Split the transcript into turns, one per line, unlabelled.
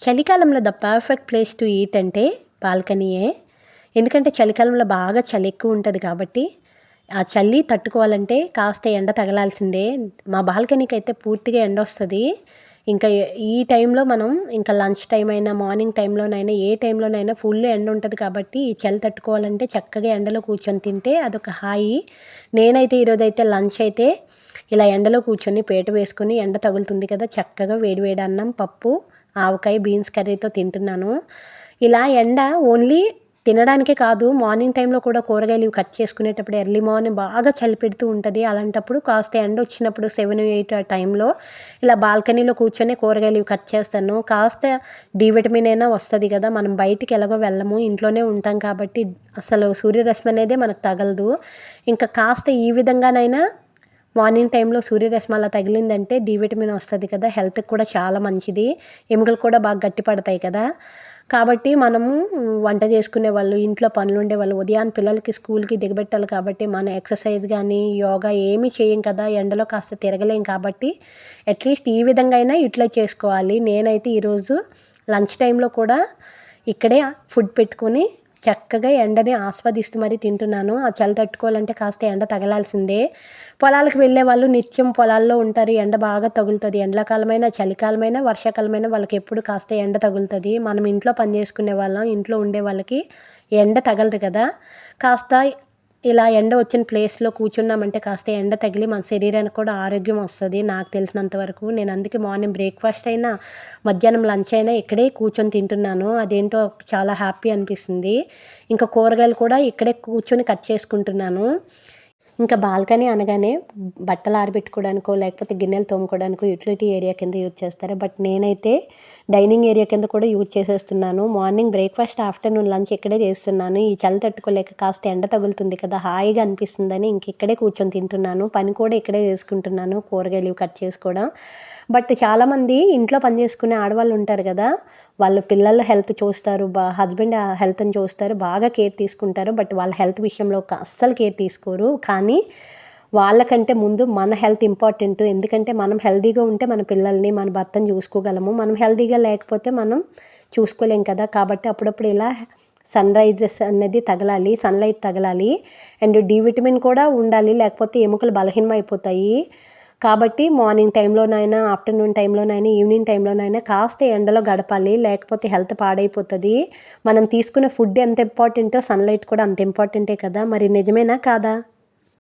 చలికాలంలో the perfect place to eat అంటే బాల్కనీయే. ఎందుకంటే చలికాలంలో బాగా చలి ఎక్కువ ఉంటుంది కాబట్టి ఆ చలి తట్టుకోవాలంటే కాస్త ఎండ తగలాల్సిందే. మా బాల్కనీకి అయితే పూర్తిగా ఎండ వస్తుంది ఇంకా ఈ టైంలో మనం ఇంకా లంచ్ టైం అయినా మార్నింగ్ టైంలోనైనా ఏ టైంలోనైనా ఫుల్ ఎండ ఉంటుంది కాబట్టి ఈ చలి తట్టుకోవాలంటే చక్కగా ఎండలో కూర్చొని తింటే అదొక హాయి. నేనైతే ఈరోజు అయితే లంచ్ అయితే ఇలా ఎండలో కూర్చొని పేట వేసుకొని ఎండ తగులుతుంది కదా చక్కగా వేడివేడి అన్నం పప్పు ఆవకాయ బీన్స్ కర్రీతో తింటున్నాను. ఇలా ఎండ ఓన్లీ తినడానికే కాదు మార్నింగ్ టైంలో కూడా కూరగాయలు ఇవి కట్ చేసుకునేటప్పుడు ఎర్లీ మార్నింగ్ బాగా చలి పెడుతూ ఉంటుంది. అలాంటప్పుడు కాస్త ఎండ వచ్చినప్పుడు సెవెన్ ఎయిట్ ఆ టైంలో ఇలా బాల్కనీలో కూర్చొని కూరగాయలు ఇవి కట్ చేస్తాను. కాస్త డి విటమిన్ అయినా వస్తుంది కదా మనం బయటికి ఎలాగో వెళ్ళము ఇంట్లోనే ఉంటాం కాబట్టి అసలు సూర్యరశ్మి అనేది మనకు తగలదు. ఇంకా కాస్త ఈ విధంగానైనా మార్నింగ్ టైంలో సూర్యరశ్మి అలా తగిలిందంటే డి విటమిన్ వస్తుంది కదా హెల్త్కి కూడా చాలా మంచిది ఎముకలు కూడా బాగా గట్టిపడతాయి కదా. కాబట్టి మనము వంట చేసుకునే వాళ్ళు ఇంట్లో పనులు ఉండేవాళ్ళు ఉదయాన్నే పిల్లలకి స్కూల్కి దిగబెట్టాలి కాబట్టి మన ఎక్సర్సైజ్ కానీ యోగా ఏమీ చేయం కదా ఎండలో కాస్త తిరగలేం కాబట్టి అట్లీస్ట్ ఈ విధంగా అయినా యూటిలైజ్ చేసుకోవాలి. నేనైతే ఈరోజు లంచ్ టైంలో కూడా ఇక్కడే ఫుడ్ పెట్టుకొని చక్కగా ఎండని ఆస్వాదిస్తూ మరీ తింటున్నాను. ఆ చలి తట్టుకోవాలంటే కాస్త ఎండ తగలాల్సిందే. పొలాలకు వెళ్ళే వాళ్ళు నిత్యం పొలాల్లో ఉంటారు. ఎండ బాగా తగులుతుంది. ఎండాకాలమైన చలికాలమైన వర్షాకాలమైన వాళ్ళకి ఎప్పుడు కాస్త ఎండ తగులుతుంది. మనం ఇంట్లో పని చేసుకునే వాళ్ళం. ఇంట్లో ఉండే వాళ్ళకి ఎండ తగలదు కదా. కాస్త ఇలా ఎండ వచ్చిన ప్లేస్లో కూర్చున్నామంటే కాస్త ఎండ తగిలి మన శరీరానికి కూడా ఆరోగ్యం వస్తుంది. నాకు తెలిసినంత వరకు. నేను అందుకే మార్నింగ్ బ్రేక్ఫాస్ట్ అయినా మధ్యాహ్నం లంచ్ అయినా ఇక్కడే కూర్చొని తింటున్నాను. అదేంటో చాలా హ్యాపీ అనిపిస్తుంది. ఇంకా కూరగాయలు కూడా ఇక్కడే కూర్చొని కట్ చేసుకుంటున్నాను. ఇంకా బాల్కనీ అనగానే బట్టలు ఆరబెట్టుకోవడానికో లేకపోతే గిన్నెలు తోముకోవడానికో యూటిలిటీ ఏరియా కింద యూజ్ చేస్తారు? బట్ నేనైతే డైనింగ్ ఏరియా కింద కూడా యూజ్ చేసేస్తున్నాను. మార్నింగ్ బ్రేక్ఫాస్ట్ ఆఫ్టర్నూన్ లంచ్ ఇక్కడే చేస్తున్నాను. ఈ చలి తట్టుకోలేక కాస్త ఎండ తగులుతుంది కదా హాయిగా అనిపిస్తుందని ఇంక ఇక్కడే కూర్చొని తింటున్నాను. పని కూడా ఇక్కడే చేసుకుంటున్నాను కూరగాయలు కట్ చేసుకోవడం బట్ చాలామంది ఇంట్లో పని చేసుకునే ఆడవాళ్ళు ఉంటారు కదా వాళ్ళు పిల్లల హెల్త్ చూస్తారు బా హస్బెండ్ హెల్త్ని చూస్తారు బాగా కేర్ తీసుకుంటారు. బట్ వాళ్ళ హెల్త్ విషయంలో అస్సలు కేర్ తీసుకోరు. కానీ వాళ్ళకంటే ముందు మన హెల్త్ ఇంపార్టెంట్. ఎందుకంటే మనం హెల్తీగా ఉంటే మన పిల్లల్ని మన భర్తను చూసుకోగలము. మనం హెల్తీగా లేకపోతే మనం చూసుకోలేం కదా. కాబట్టి అప్పుడప్పుడు ఇలా సన్ రైజెస్ అనేది తగలాలి సన్లైట్ తగలాలి. అండ్ డి విటమిన్ కూడా ఉండాలి లేకపోతే ఎముకలు బలహీనం అయిపోతాయి. కాబట్టి మార్నింగ్ టైంలోనైనా ఆఫ్టర్నూన్ టైంలోనైనా ఈవినింగ్ టైంలోనైనా కాస్త ఎండలో గడపాలి లేకపోతే హెల్త్ పాడైపోతుంది. మనం తీసుకునే ఫుడ్ ఎంత ఇంపార్టెంటో సన్లైట్ కూడా అంత ఇంపార్టెంటే కదా. మరి నిజమేనా కాదా?